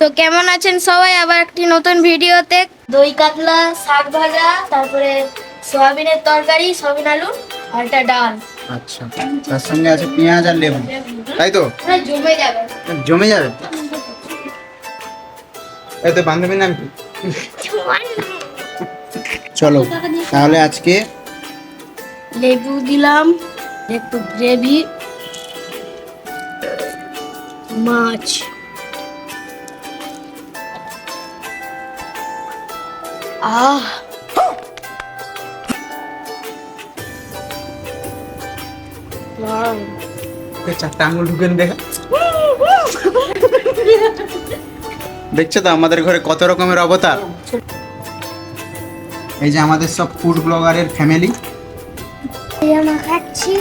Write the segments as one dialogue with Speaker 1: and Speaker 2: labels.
Speaker 1: তো কেমন আছেন সবাই? আবার একটি নতুন ভিডিওতে। দই কাতলা শাক ভাজা তারপরে সয়াবিনের তরকারি সয়াবিন আলু আর একটা ডাল।
Speaker 2: আচ্ছা তার সঙ্গে আছে পেঁয়াজ আর লেবু। তাই তো?
Speaker 1: জমে যাবে।
Speaker 2: জমে যাবে? এই তো বান্ধবীর নাম কি? চলো তাহলে আজকে
Speaker 1: লেবু দিলাম একটু গ্রেভি মাছ। আহ
Speaker 2: চারটা আঙুল ঢুকেন দেখা দেখছ তো আমাদের ঘরে কত রকমের অবতার? এই যে আমাদের সব ফুড ব্লগারের ফ্যামিলি
Speaker 1: আমরা খাচ্ছি।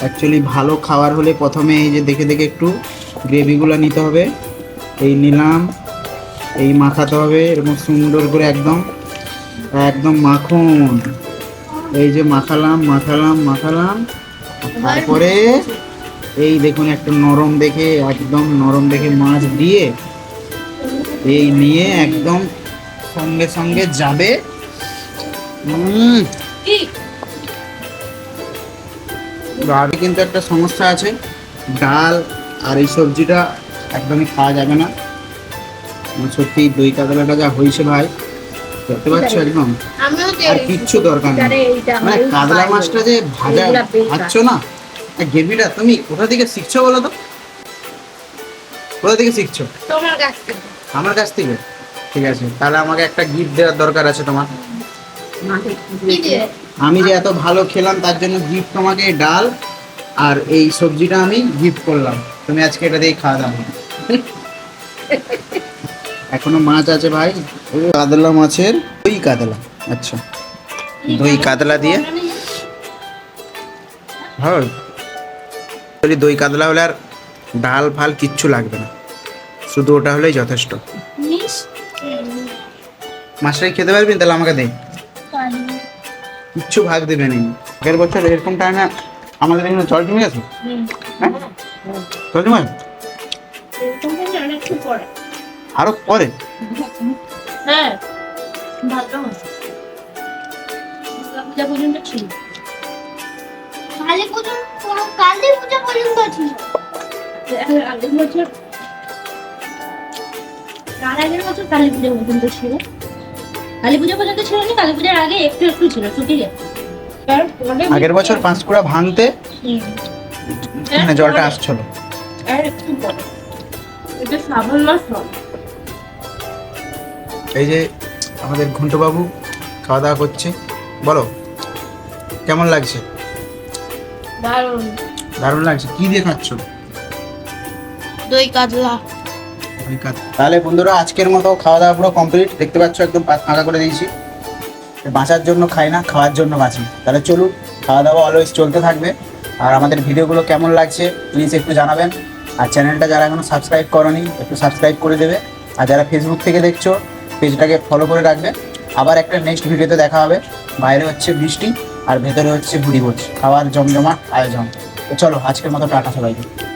Speaker 2: অ্যাকচুয়ালি ভালো খাবার হলে প্রথমে এই যে দেখে দেখে একটু গ্রেভিগুলো নিতে হবে। এই নিলাম, এই মাখাতে হবে, এরকম সুন্দর করে একদম একদম মাখন। এই যে মাখালাম মাখালাম মাখালাম। তারপরে এই দেখুন একটা নরম দেখে, একদম নরম দেখে মাছ দিয়ে এই নিয়ে একদম সঙ্গে সঙ্গে যাবে। বাড়ি কিন্তু একটা সমস্যা আছে। ডাল আর এই সবজিটা একদমই খাওয়া যাবে না। সত্যি দই কাতলাটা যা হয়েছে ভাই দেখতে পাচ্ছ একদম? আর কিচ্ছু দরকার নেই। মানে কাতলা মাছটা যে ভাজা ভাজছ না? গ্রেভিটা তুমি কোথা থেকে শিখছো বলো তো? কোথা থেকে শিখছো?
Speaker 1: তোমার কাছ থেকে।
Speaker 2: আমার কাছ থেকে। ঠিক আছে তাহলে আমাকে একটা গিফট দেওয়ার দরকার আছে তোমার। আমি যে এত ভালো খেলাম তার জন্য গিফট তোমাকে ডাল আর এই সবজিটা আমি গিফট করলাম। তুমি আজকে এটা দিয়ে খাওয়া দাও। এখনও মাছ আছে ভাই? ও কাতলা মাছের দই কাতলা। আচ্ছা। দই কাতলা দিয়ে। হয় দই কাতলা হলে আর ডাল ফাল কিচ্ছু লাগবে না। শুধু ওটা হলেই যথেষ্ট। মাছটাই খেতে পারবি? তাহলে আমাকে দে। কিচ্ছু ভাগ দেবে নেই আগের বছর এরকম টাইমে আমাদের এখানে জল জমে গেছে হ্যাঁ? জল জমে
Speaker 1: আরও পরে হ্যাঁ ভালো। পূজা পর্যন্ত ছিল।
Speaker 3: কালী পুজো কালী পুজো পর্যন্ত ছিল।
Speaker 1: আগের বছর তার আগের বছর কালী পুজো পর্যন্ত ছিল। কালী পুজো পর্যন্ত ছিল না কালী পুজোর আগে একটু একটু ছিল ছুটি গেছে
Speaker 2: আগের বছর পাঁচকুড়া ভাঙতে। মানে জলটা আসছিল।
Speaker 1: আর একটু পরে। এটা শ্রাবণ মাস
Speaker 2: এই যে আমাদের ঘন্টু বাবু খাওয়া দাওয়া করছে বলো কেমন লাগছে?
Speaker 1: দারুণ।
Speaker 2: দারুণ লাগছে কি দিয়ে খাচ্ছ?
Speaker 1: দই কাতলা।
Speaker 2: তাহলে বন্ধুরা, আজকের মতো খাওয়া দাওয়া পুরো কমপ্লিট দেখতে পাচ্ছ, একদম ফাঁকা করে দিয়েছি। বাঁচার জন্য খাই না, খাওয়ার জন্য বাঁচি। তাহলে চলুন খাওয়া দাওয়া অলওয়েজ চলতে থাকবে। আর আমাদের ভিডিওগুলো কেমন লাগছে প্লিজ একটু জানাবেন। আর চ্যানেলটা যারা এখনও সাবস্ক্রাইব করনি, একটু সাবস্ক্রাইব করে দেবে। আর যারা ফেসবুক থেকে দেখছ, পেজটাকে ফলো করে রাখবে। আবার একটা নেক্সট ভিডিওতে দেখা হবে। বাইরে হচ্ছে বৃষ্টি, আর ভেতরে হচ্ছে ভুড়ি ভোজ খাওয়ার জমজমাট আয়োজন। তো চলো, আজকের মতো টাটা সবাইকে।